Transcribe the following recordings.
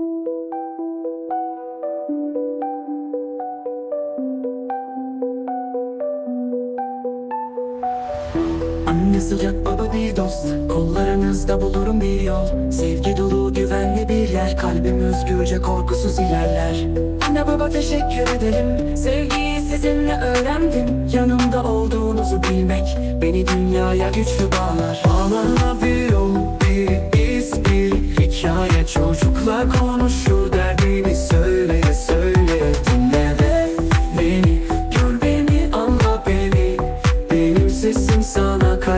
Anne sıcak baba bir dost Kollarınızda bulurum bir yol. Sevgi dolu güvenli bir yer Kalbim özgürce korkusuz ilerler. Anne baba teşekkür ederim. Sevgiyi sizinle öğrendim. Yanımda olduğunuzu bilmek Beni dünyaya güçlü bağlar. Bağlarla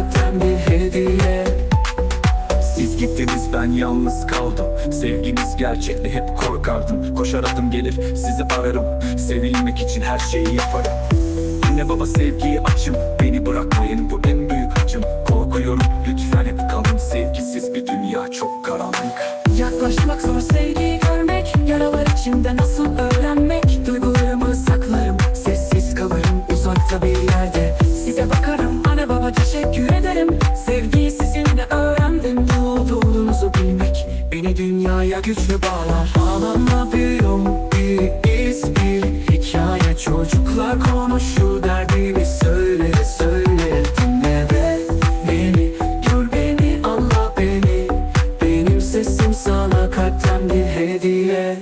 kalpten bir hediye. Siz gittiniz ben yalnız kaldım. Sevginiz gerçekti hep korkardım. Koşar adım gelir sizi ararım. Sevilmek için her şeyi yaparım. Anne baba sevgiyi açım. Beni bırakmayın bu en büyük acım. Korkuyorum lütfen hep kalın. Sevgisiz bir dünya çok karanlık. Yaklaşmak zor sevgiyi güçlü bağlar Bağlanma bir iz bir hikaye Çocuklar konuşur. Derdini söyle söyle. Dinle ve beni gör beni anla beni. Benim sesim sana kalpten bir hediye.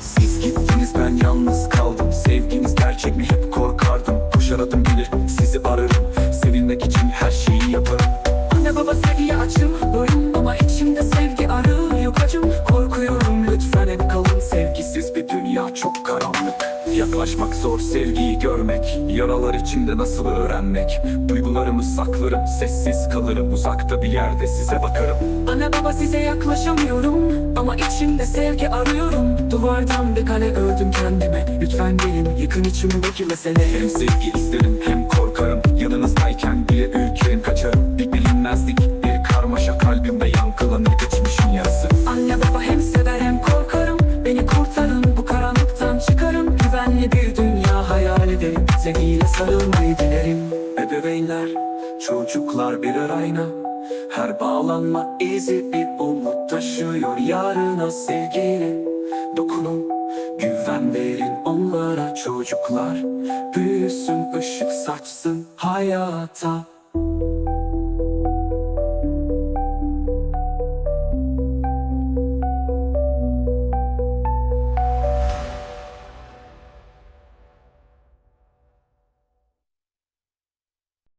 Siz gittiniz ben yalnız kaldım. Sevginiz gerçek mi? Hep korkardım. Koşar adım gelir sizi ararım. Sevilmek için her şeyi yaparım. Anne baba sevgiye açım Yaklaşmak zor sevgiyi görmek. Yaralar içinde nasıl öğrenmek? Duygularımı saklarım sessiz kalırım. Uzakta bir yerde size bakarım. Anne baba size yaklaşamıyorum. Ama içimde sevgi arıyorum. Duvardan bir kale ördüm kendime. Lütfen gelin yıkın içimdeki mesele. Hem sevgi isterim hem korkarım Sevgiyle sarılmayı dilerim Ebeveynler, çocuklar birer ayna Her bağlanma izi bir umut taşıyor yarına sevgiyle. Dokunun, güven verin onlara çocuklar. Büyüsün, ışık saçsın hayata